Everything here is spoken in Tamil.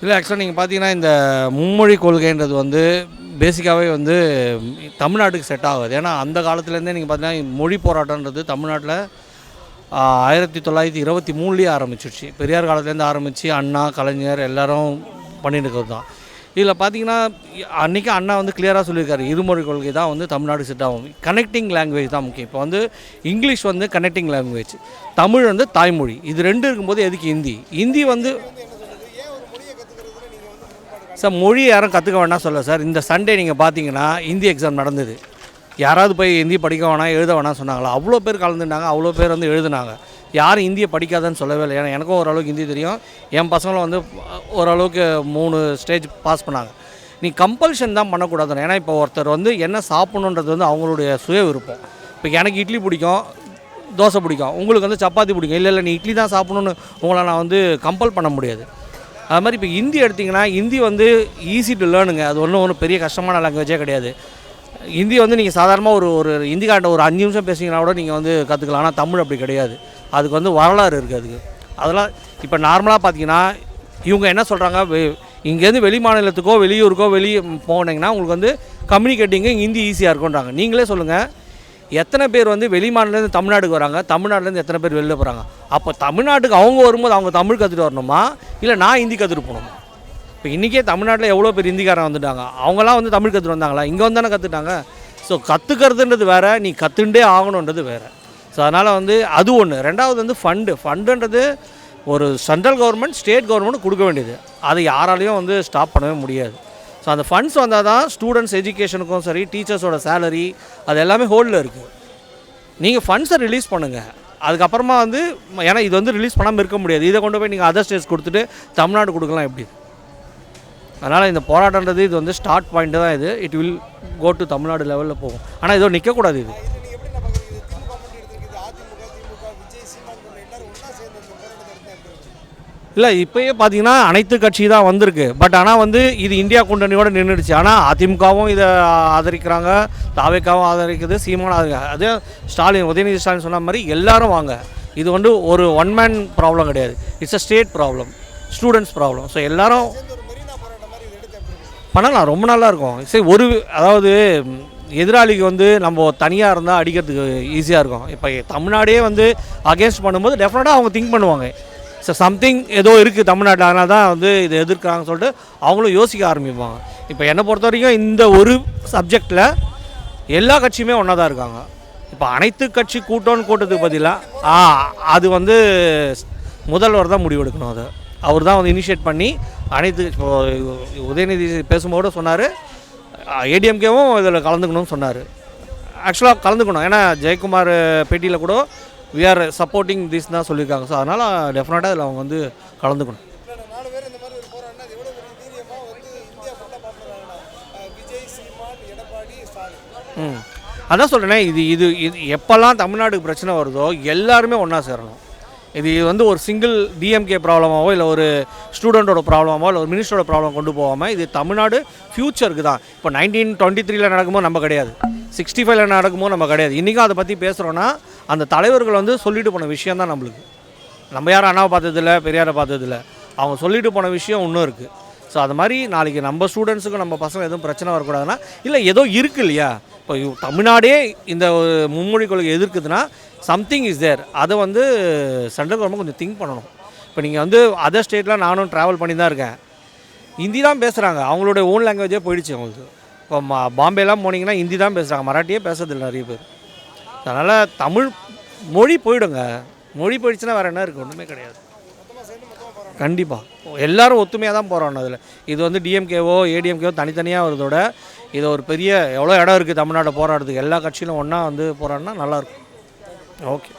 இல்லை ஆக்சுவலாக நீங்கள் பார்த்தீங்கன்னா இந்த மும்மொழி கொள்கைன்றது வந்து பேசிக்காகவே வந்து தமிழ்நாட்டுக்கு செட் ஆகாது. ஏன்னா அந்த காலத்துலேருந்தே நீங்கள் பார்த்தீங்கன்னா மொழி போராட்டன்றது தமிழ்நாட்டில் ஆயிரத்தி தொள்ளாயிரத்தி இருபத்தி மூணுலேயே ஆரம்பிச்சிடுச்சு பெரியார் காலத்துலேருந்து ஆரம்பித்து அண்ணா கலைஞர் எல்லாரும் பண்ணிட்டு இருக்கிறது தான் இதில் பார்த்தீங்கன்னா அன்றைக்கி அண்ணா வந்து கிளியராக சொல்லியிருக்காரு இருமொழி கொள்கை தான் வந்து தமிழ்நாடு செட் ஆகும். கனெக்டிங் லாங்குவேஜ் தான் முக்கியம். இப்போ வந்து இங்கிலீஷ் வந்து கனெக்டிங் லாங்குவேஜ் தமிழ் வந்து தாய்மொழி. இது ரெண்டு இருக்கும்போது எதுக்கு ஹிந்தி? ஹிந்தி வந்து சார் மொழி யாரும் கற்றுக்க வேணாம் சொல்ல சார். இந்த சண்டே நீங்கள் பார்த்தீங்கன்னா ஹிந்தி எக்ஸாம் நடந்தது. யாராவது போய் ஹிந்தி படிக்க வேணாம் எழுத வேணாம் சொன்னாங்களா? அவ்வளோ பேர் கலந்துட்டாங்க அவ்வளோ பேர் வந்து எழுதுனாங்க. யாரும் ஹிந்தியை படிக்காதன்னு சொல்லவே இல்லை. ஏன்னா எனக்கும் ஓரளவுக்கு ஹிந்தி தெரியும். என் பசங்களும் வந்து ஓரளவுக்கு மூணு ஸ்டேஜ் பாஸ் பண்ணாங்க. நீ கம்பல்ஷன் தான் பண்ணக்கூடாது ஏன்னா இப்போ ஒருத்தர் வந்து என்ன சாப்பிட்ணுன்றது வந்து அவங்களுடைய சுய விருப்பம். இப்போ எனக்கு இட்லி பிடிக்கும் தோசை பிடிக்கும். உங்களுக்கு வந்து சப்பாத்தி பிடிக்கும். இல்லை இல்லை நீ இட்லி தான் சாப்பிட்ணுன்னு உங்களை நான் வந்து கம்பல் பண்ண முடியாது. அது மாதிரி இப்போ ஹிந்தி எடுத்திங்கன்னா ஹிந்தி வந்து ஈஸி டு லேர்னுங்க அது ஒன்றும் ஒன்றும் பெரிய கஷ்டமான லாங்குவேஜே கிடையாது. ஹிந்தி வந்து நீங்கள் சாதாரணமாக ஒரு ஒரு ஹிந்திக்காரட்ட ஒரு அஞ்சு நிமிஷம் பேசிங்கன்னா கூட நீங்கள் வந்து கற்றுக்கலாம் ஆனால் தமிழ் அப்படி கிடையாது. அதுக்கு வந்து வரலாறு இருக்குது அதுக்கு. அதெல்லாம் இப்போ நார்மலாக பார்த்தீங்கன்னா இவங்க என்ன சொல்கிறாங்க இங்கேருந்து வெளி மாநிலத்துக்கோ வெளியூருக்கோ வெளியே போனீங்கன்னா உங்களுக்கு வந்து கம்யூனிகேட்டிங்கு ஹிந்தி ஈஸியாக இருக்குன்றாங்க நீங்களே சொல்லுங்கள் எத்தனை பேர் வந்து வெளி மாநிலத்துலேருந்து தமிழ்நாட்டுக்கு வராங்க? தமிழ்நாட்டிலேருந்து எத்தனை பேர் வெளில போகிறாங்க அப்போ தமிழ்நாட்டுக்கு அவங்க வரும்போது அவங்க தமிழ் கற்றுட்டு வரணுமா? இல்லை நான் ஹிந்தி கற்றுட்டு போகணுமா? இப்போ இன்றைக்கே தமிழ்நாட்டில் எவ்வளோ பேர் ஹிந்திக்காரன் வந்துட்டாங்க? அவங்களாம் வந்து தமிழ் கற்றுட்டு வந்தாங்களா? இங்கே வந்து தானே கற்றுட்டாங்க ஸோ கற்றுக்கிறதுன்றது வேறு நீ கற்றுண்டே ஆகணுன்றது வேறு. ஸோ அதனால் வந்து அது ஒன்று ரெண்டாவது வந்து ஃபண்டு ஃபண்டுன்றது ஒரு சென்ட்ரல் கவர்மெண்ட் ஸ்டேட் கவர்மெண்ட் கொடுக்க வேண்டியது. அதை யாராலையும் வந்து ஸ்டாப் பண்ணவே முடியாது. ஸோ அந்த ஃபண்ட்ஸ் வந்தால் தான் ஸ்டூடெண்ட்ஸ் எஜுகேஷனுக்கும் சரி டீச்சர்ஸோட சேலரி அது எல்லாமே ஹோல்டில் இருக்குது நீங்கள் ஃபண்ட்ஸை ரிலீஸ் பண்ணுங்கள் அதுக்கப்புறமா வந்து ஏன்னா இது வந்து ரிலீஸ் பண்ணாமல் இருக்க முடியாது. இதை கொண்டு போய் நீங்கள் அதர் ஸ்டேட்ஸ் கொடுத்துட்டு தமிழ்நாடு கொடுக்கலாம் எப்படி? அதனால் இந்த போராட்டன்றது இது வந்து ஸ்டார்ட் பாயிண்ட்டு தான் இது. It will go to Tamil Nadu லெவலில் போகும். ஆனால் இதோ நிற்கக்கூடாது இது. இல்லை இப்போயே பார்த்தீங்கன்னா அனைத்து கட்சி தான் வந்திருக்கு. பட் ஆனால் வந்து இது இந்தியா கூட்டணியோட நின்றுடுச்சு ஆனால் அதிமுகவும் இதை ஆதரிக்கிறாங்க. தாவேக்காவும் ஆதரிக்குது சீமான ஆதரிக்கிறாங்க அதே ஸ்டாலின் உதயநிதி ஸ்டாலின் சொன்ன மாதிரி எல்லாரும் வாங்க. இது வந்து ஒரு ஒன் மேன் ப்ராப்ளம் கிடையாது. It's a state problem students problem so எல்லாரும் பண்ணலாம். ரொம்ப நல்லா இருக்கும். சரி ஒரு அதாவது எதிராளிக்கு வந்து நம்ம தனியாக இருந்தால் அடிக்கிறதுக்கு ஈஸியாக இருக்கும். இப்போ தமிழ்நாடே வந்து அகேன்ஸ்ட் பண்ணும்போது டெஃபினட்டாக அவங்க திங்க் பண்ணுவாங்க. ஸோ சம்திங் ஏதோ இருக்குது தமிழ்நாட்டில். அதனால தான் வந்து இதை எதிர்க்கிறாங்கன்னு சொல்லிட்டு அவங்களும் யோசிக்க ஆரம்பிப்பாங்க. இப்போ என்னை பொறுத்த வரைக்கும் இந்த ஒரு சப்ஜெக்டில் எல்லா கட்சியுமே ஒன்றா தான் இருக்காங்க. இப்போ அனைத்து கட்சி கூட்டம்னு கூட்டத்துக்கு பதிலாக ஆ அது வந்து முதல்வர் தான் முடிவெடுக்கணும் அதை. அவர் தான் வந்து இனிஷியேட் பண்ணி அனைத்து உதயநிதி பேசும்போது சொன்னார். ஏடிஎம்கேவும் இதில் கலந்துக்கணும்னு சொன்னார். ஆக்சுவலாக கலந்துக்கணும். ஏன்னா ஜெயக்குமார் பேட்டியில் கூட வி ஆர் சப்போர்ட்டிங் திஸ் தான் சொல்லியிருக்காங்க. ஸோ அதனால் டெஃபினட்டாக இதில் அவங்க வந்து கலந்துக்கணும். ம். அதான் சொல்கிறேனே இது இது இது எப்போல்லாம் தமிழ்நாட்டுக்கு பிரச்சனை வருதோ எல்லாருமே ஒன்றா சேரணும். இது வந்து ஒரு சிங்கிள் டிஎம்கே ப்ராப்ளமாவோ இல்லை ஒரு ஸ்டூடெண்ட்டோட ப்ராப்ளமாவோ இல்லை ஒரு மினிஸ்டரோட ப்ராப்ளம் கொண்டு போகாமல் இது தமிழ்நாடு ஃப்யூச்சருக்கு தான். இப்போ நைன்டீன் டுவெண்ட்டி த்ரீல நடக்கும்போது நம்ம கிடையாது. சிக்ஸ்டி ஃபைவ்ல நடக்கும்போது நம்ம கிடையாது. இன்றைக்கும் அதை பற்றி பேசுகிறோன்னா அந்த தலைவர்கள் வந்து சொல்லிட்டு போன விஷயம் தான் நம்மளுக்கு. நம்ம யாரும் அண்ணாவை பார்த்ததில்ல பெரியாரை பார்த்ததில்ல. அவங்க சொல்லிட்டு போன விஷயம் இன்னும் இருக்குது ஸோ அது மாதிரி நாளைக்கு நம்ம ஸ்டூடெண்ட்ஸுக்கும் நம்ம பசங்க எதுவும் பிரச்சனை வரக்கூடாதுன்னா இல்லை ஏதோ இருக்கு இல்லையா? இப்போ தமிழ்நாடே இந்த ஒரு மும்மொழி கொள்கை எதிர்க்குதுன்னா சம்திங் இஸ் தேர் அதை வந்து சென்ட்ரல் கவர்மெண்ட் கொஞ்சம் திங்க் பண்ணணும். இப்போ நீங்கள் வந்து அதர் ஸ்டேட்லாம் நானும் ட்ராவல் பண்ணி தான் இருக்கேன். ஹிந்தி தான் பேசுகிறாங்க அவங்களுடைய ஓன் லாங்குவேஜே போயிடுச்சு அவங்களுக்கு. இப்போ மா பாம்பேலாம் போனீங்கன்னா ஹிந்தி தான் பேசுகிறாங்க மராட்டியே பேசுறதில்லை நிறைய பேர். அதனால் தமிழ் மொழி போயிடுங்க. மொழி போயிடுச்சுன்னா வேறு என்ன இருக்குது ஒன்றுமே கிடையாது. கண்டிப்பாக எல்லோரும் ஒத்துமையாக தான் போகிறோம் அதில். இது வந்து டிஎம்கேவோ ஏடிஎம்கேவோ தனித்தனியாக வருதோட இது ஒரு பெரிய எவ்வளோ இடம் இருக்குது தமிழ்நாட்டை போராடுறதுக்கு? எல்லா கட்சியிலும் ஒன்றா வந்து போராடினா நல்லாயிருக்கும் ஓகே.